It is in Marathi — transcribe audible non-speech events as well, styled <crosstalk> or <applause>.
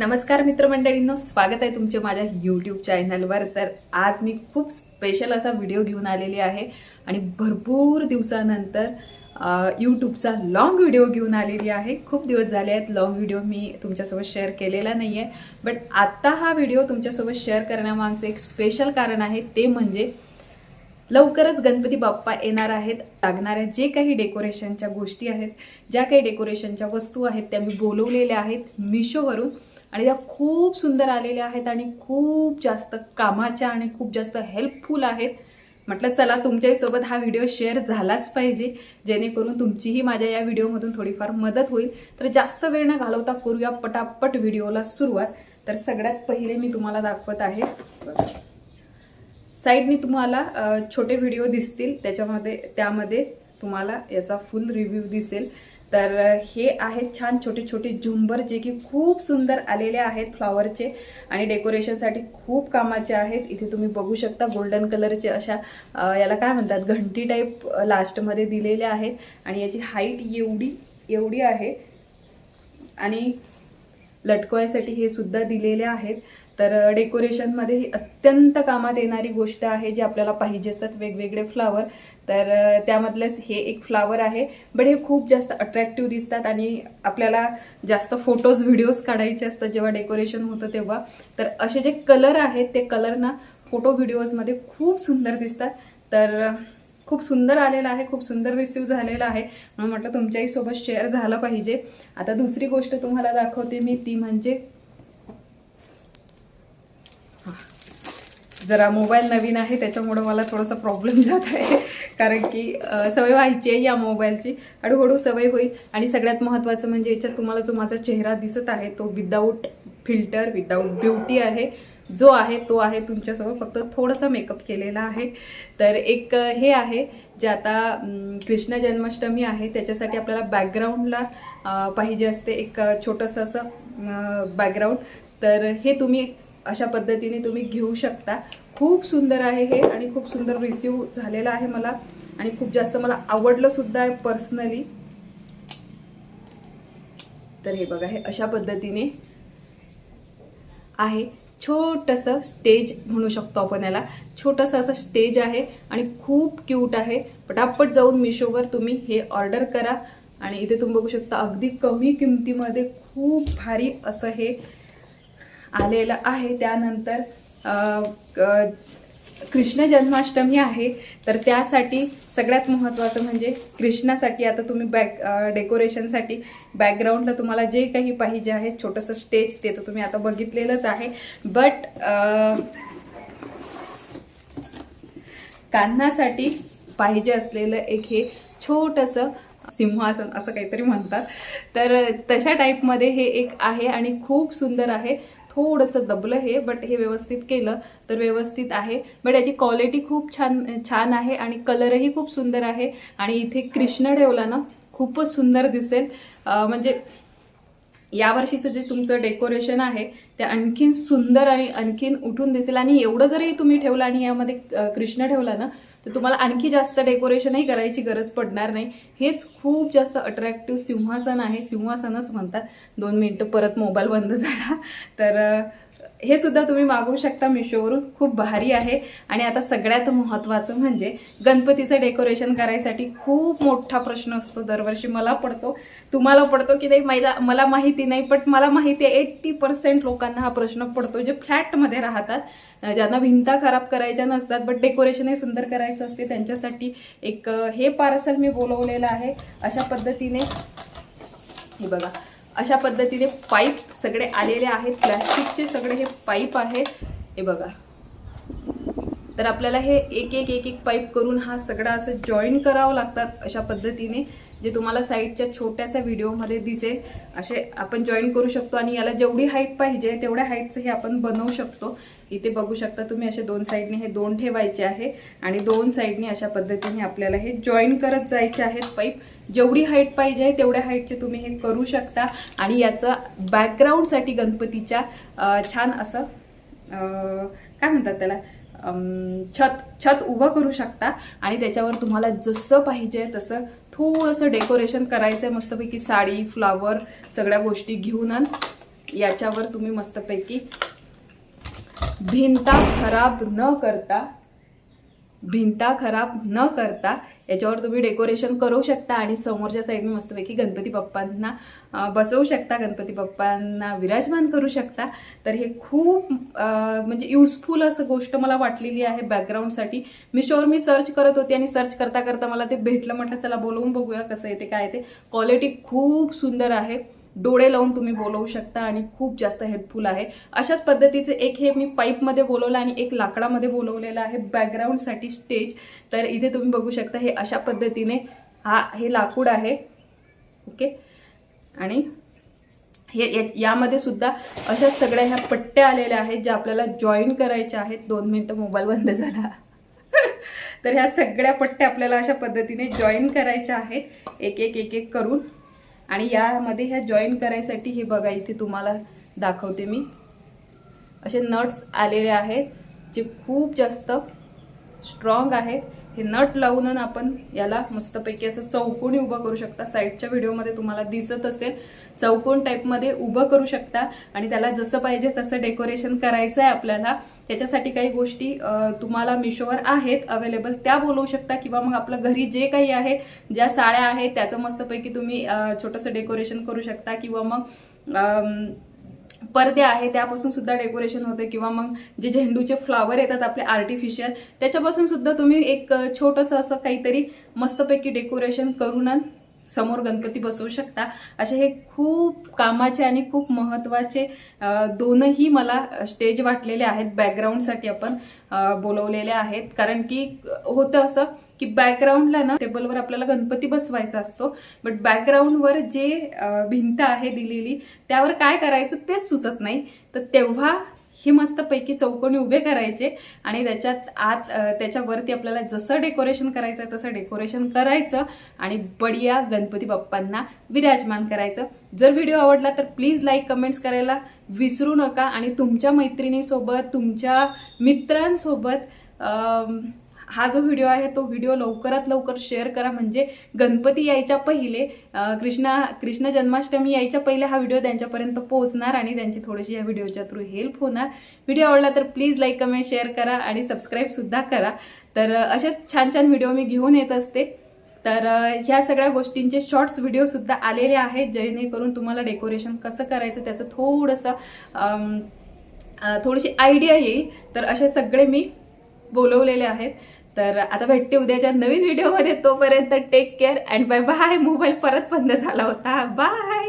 नमस्कार मित्रमंडळींनो स्वागत आहे तुमचे माझ्या यूट्यूब चॅनलवर तर आज मी खूप स्पेशल असा व्हिडिओ घेऊन आलेली आहे आणि भरपूर दिवसानंतर यूट्यूबचा लाँग व्हिडिओ घेऊन आलेली आहे. खूप दिवस झाले आहेत लाँग व्हिडिओ मी तुमच्यासोबत शेअर केलेला नाही आहे बट आत्ता हा व्हिडिओ तुमच्यासोबत शेअर करण्यामागचं एक स्पेशल कारण आहे ते म्हणजे लवकरच गणपती बाप्पा येणार आहेत. लागणाऱ्या जे काही डेकोरेशनच्या गोष्टी आहेत ज्या काही डेकोरेशनच्या वस्तू आहेत त्या मी बोलवलेल्या आहेत मिशोवरून. आणि त्या खूप सुंदर आलेल्या आहेत आणि खूप जास्त कामाच्या आणि खूप जास्त हेल्पफुल आहेत. म्हटलं चला तुमच्यासोबत हा व्हिडिओ शेअर झालाच पाहिजे. जेणेकरून तुमचीही माझ्या या व्हिडिओमधून थोडीफार मदत होईल. तर जास्त वेळ न घालवता करूया पटापट व्हिडिओला सुरुवात. तर सगळ्यात पहिले मी तुम्हाला दाखवत आहे. साईडनी तुम्हाला छोटे व्हिडिओ दिसतील. त्याच्यामध्ये त्यामध्ये तुम्हाला याचा फुल रिव्ह्यू दिसेल. तर हे आहेत छान छोटे छोटे झुंबर जे की खूप सुंदर आलेले आहेत फ्लॉवरचे आणि डेकोरेशनसाठी खूप कामाचे आहेत. इथे तुम्ही बघू शकता गोल्डन कलरचे अशा याला काय म्हणतात घंटी टाईप लास्टमध्ये दिलेले आहेत. आणि याची हाईट एवढी एवढी आहे. आणि लटकवायसाठी हे सुद्धा दिलेले आहेत. तर डेकोरेशनमध्ये ही अत्यंत कामात येणारी गोष्ट आहे जी आपल्याला पाहिजे असतात वेगवेगळे फ्लावर. तर त्यामधलेच हे एक फ्लावर आहे. बट हे खूप जास्त अट्रॅक्टिव्ह दिसतात आणि आपल्याला जास्त फोटोज व्हिडिओज काढायचे असतात जेव्हा डेकोरेशन होतं तेव्हा. तर असे जे कलर आहेत ते कलर ना फोटो व्हिडिओजमध्ये खूप सुंदर दिसतात. तर खूप सुंदर आलेला आहे खूप सुंदर रिसिव्ह झालेला आहे. म्हणून म्हटलं तुमच्याही सोबत शेअर झालं पाहिजे. आता दुसरी गोष्ट तुम्हाला दाखवते मी ती म्हणजे जरा मोबाईल नवीन आहे त्याच्यामुळं मला थोडासा प्रॉब्लेम <laughs> जात आहे. कारण की सवय व्हायची आहे या मोबाईलची हळूहळू सवय होईल. आणि सगळ्यात महत्त्वाचं म्हणजे याच्यात तुम्हाला जो माझा चेहरा दिसत आहे तो विदाऊट फिल्टर विदाऊट ब्युटी आहे. जो आहे तो आहे तुमच्यासोबत फक्त थोडासा मेकअप केलेला आहे. तर एक हे आहे जे आता कृष्ण जन्माष्टमी आहे. त्याच्यासाठी आपल्याला बॅकग्राऊंडला पाहिजे असते. एक छोटंसं असं बॅकग्राऊंड तर हे तुम्ही अशा पद्धतीने तुम्ही घेऊ शकता. खूप सुंदर आहे हे आणि खूप सुंदर रिसिव्ह झालेलं आहे मला. आणि खूप जास्त मला आवडलंसुद्धा आहे पर्सनली तर हे बघा हे अशा पद्धतीने आहे. छोटंसं स्टेज म्हणू शकतो आपण याला. छोटंसं असं स्टेज आहे आणि खूप क्यूट आहे. पटापट जाऊन मिशोवर तुम्ही हे ऑर्डर करा. आणि इथे तुम्ही बघू शकता अगदी कमी किमतीमध्ये खूप भारी असं हे आलेलं आहे. त्यानंतर कृष्ण जन्माष्टमी आहे तर त्यासाठी सगळ्यात महत्त्वाचं म्हणजे कृष्णासाठी आता तुम्ही बॅक डेकोरेशनसाठी बॅकग्राऊंडला तुम्हाला जे काही पाहिजे आहे छोटंसं स्टेज ते तर तुम्ही आता बघितलेलंच आहे. बट कान्हासाठी पाहिजे असलेलं एक हे छोटंसं सिंहासन असं काहीतरी म्हणतात. तर तशा टाईपमध्ये हे एक आहे आणि खूप सुंदर आहे. थोडंसं दबलं हे बट हे व्यवस्थित केलं तर व्यवस्थित आहे. बट याची क्वालिटी खूप छान छान आहे आणि कलरही खूप सुंदर आहे. आणि इथे कृष्ण ठेवला ना खूपच सुंदर दिसेल. म्हणजे यावर्षीचं जे तुमचं डेकोरेशन आहे ते आणखीन सुंदर आणि आणखीन उठून दिसेल. आणि एवढं जरी तुम्ही ठेवलं आणि यामध्ये कृष्ण ठेवला ना तर तुम्हाला आणखी जास्त डेकोरेशनही करायची गरज पडणार नाही. हेच खूप जास्त अट्रॅक्टिव्ह सिंहासन आहे. सिंहासनच म्हणतात. दोन मिनटं परत मोबाईल बंद झाला. तर हे सुद्धा तुम्ही मागवू शकता मिशोवरून. खूप भारी आहे. आणि आता सगळ्यात महत्त्वाचं म्हणजे गणपतीचं डेकोरेशन करायसाठी खूप मोठा प्रश्न असतो. दरवर्षी मला पडतो. तुम्हाला पडतो की नाही मला मला माहिती नाही बट मला माहिती आहे एट्टी पर्सेंट लोकांना हा प्रश्न पडतो जे फ्लॅटमध्ये राहतात ज्यांना भिंता खराब करायच्या नसतात बट डेकोरेशनही सुंदर करायचं असते त्यांच्यासाठी एक हे पार्सल मी बोलवलेलं आहे. अशा पद्धतीने हे बघा अशा पद्धतीने पाईप सगळे आलेले आहेत प्लॅस्टिकचे सगळे हे पाईप आहे. हे बघा. तर आपल्याला हे एक एक एक एक पाईप करून हा सगळा असं जॉईन करावं लागतात अशा पद्धतीने. जे तुम्हाला साईडच्या छोट्याशा व्हिडिओमध्ये दिसेल असे आपण जॉईन करू शकतो आणि याला जेवढी हाईट पाहिजे तेवढ्या हाईटचं हे आपण बनवू शकतो. इथे बघू शकता तुम्ही असे दोन साईडने हे दोन ठेवायचे आहे आणि दोन साईडने अशा पद्धतीने आपल्याला हे जॉईन करत जायचे आहेत पाईप जेवढी हाईट पाहिजे तेवढ्या हाईटचे तुम्ही हे करू शकता. आणि याचं बॅकग्राऊंडसाठी गणपतीच्या छान असं काय म्हणतात त्याला छत छत उभं करू शकता. आणि त्याच्यावर तुम्हाला जसं पाहिजे तसं थोडंसं डेकोरेशन करायचं आहे मस्तपैकी साडी फ्लावर सगळ्या गोष्टी घेऊन याच्यावर तुम्ही मस्तपैकी भिंता खराब न करता भिंता खराब न करता याच्यावर तुम्ही डेकोरेशन करू शकता आणि समोरच्या साईडने मस्तपैकी गणपती बाप्पांना बसवू शकता गणपती बाप्पांना विराजमान करू शकता. तर हे खूप म्हणजे युजफुल असं गोष्ट मला वाटलेली आहे बॅकग्राऊंडसाठी मी शोर मी सर्च करत होती आणि सर्च करता करता मला ते भेटलं. म्हटलं चला बोलवून बघूया कसं आहे ते काय येते क्वालिटी खूप सुंदर आहे. डोळे लावून तुम्ही बोलवू शकता आणि खूप जास्त हेल्पफुल आहे. अशाच पद्धतीचे एक हे मी पाईपमध्ये बोलवलं आणि एक लाकडामध्ये बोलवलेलं आहे. बॅकग्राऊंडसाठी स्टेज तर इथे तुम्ही बघू शकता हे अशा पद्धतीने हा हे लाकूड आहे. ओके आणि हे यामध्ये सुद्धा अशाच सगळ्या ह्या पट्ट्या आलेल्या आहेत ज्या आपल्याला जॉईन करायच्या आहेत. दोन मिनटं मोबाईल बंद झाला. <laughs> तर ह्या सगळ्या पट्ट्या आपल्याला अशा पद्धतीने जॉईन करायच्या आहेत. एक एक एक एक करून. आणि यामध्ये ह्या जॉईन करायसाठी हे बघा इथे तुम्हाला दाखवते मी. असे नट्स आलेले आहेत जे खूप जास्त स्ट्रॉंग आहेत. हे नट लावून आपण याला मस्तपैकी असं चौकोनी उभं करू शकता. साईडच्या व्हिडिओमध्ये तुम्हाला दिसत असेल. चौकोन टाईपमध्ये उभं करू शकता. आणि त्याला जसं पाहिजे तसं डेकोरेशन करायचं आहे आपल्याला. त्याच्यासाठी काही गोष्टी तुम्हाला मिशोवर आहेत अवेलेबल त्या बोलवू शकता. किंवा मग आपलं घरी जे काही आहे ज्या साड्या आहेत त्याचं मस्तपैकी तुम्ही छोटंसं डेकोरेशन करू शकता. किंवा मग पडदे आहे त्यापासून सुद्धा डेकोरेशन होते किंवा मग जे झेंडूचे फ्लावर येतात आपले आर्टिफिशियल त्याच्यापासून सुद्धा तुम्ही एक छोटंसं असं काहीतरी मस्तपैकी डेकोरेशन करून समोर गणपती बसवू शकता. असे हे खूप कामाचे आणि खूप महत्त्वाचे दोनही मला स्टेज वाटलेले आहेत. बॅकग्राऊंडसाठी आपण बोलवलेले आहेत. कारण की होतं असं की बॅकग्राऊंडला ना टेबलवर आपल्याला गणपती बसवायचा असतो. बट बॅकग्राऊंडवर जे भिंत आहे दिलेली त्यावर काय करायचं तेच सुचत नाही. तर तेव्हा हे मस्तपैकी चौकोनी उभे करायचे आणि त्याच्यात आत त्याच्यावरती आपल्याला जसं डेकोरेशन करायचं आहे तसं डेकोरेशन करायचं आणि बढिया गणपती बाप्पांना विराजमान करायचं. जर व्हिडिओ आवडला तर प्लीज लाईक कमेंट्स करायला विसरू नका. आणि तुमच्या मैत्रिणीसोबत तुमच्या मित्रांसोबत हा जो व्हिडिओ आहे तो व्हिडिओ लवकरात लवकर शेअर करा. म्हणजे गणपती यायच्या पहिले कृष्णा कृष्ण जन्माष्टमी यायच्या पहिले हा व्हिडिओ त्यांच्यापर्यंत पोहोचणार आणि त्यांची थोडीशी या व्हिडिओच्या थ्रू हेल्प होणार. व्हिडिओ आवडला तर प्लीज लाईक कमेंट शेअर करा आणि सबस्क्राईबसुद्धा करा. तर असेच छान छान व्हिडिओ मी घेऊन येत असते. तर ह्या सगळ्या गोष्टींचे शॉर्ट्स व्हिडिओसुद्धा आलेले आहेत जेणेकरून तुम्हाला डेकोरेशन कसं करायचं त्याचं थोडंसं थोडीशी आयडिया येईल. तर असे सगळे मी बोलवलेले आहेत. तर आता भेटते उद्याच्या नवीन व्हिडिओमध्ये तोपर्यंत take care and bye bye mobile परत बंद झाला होता. बाय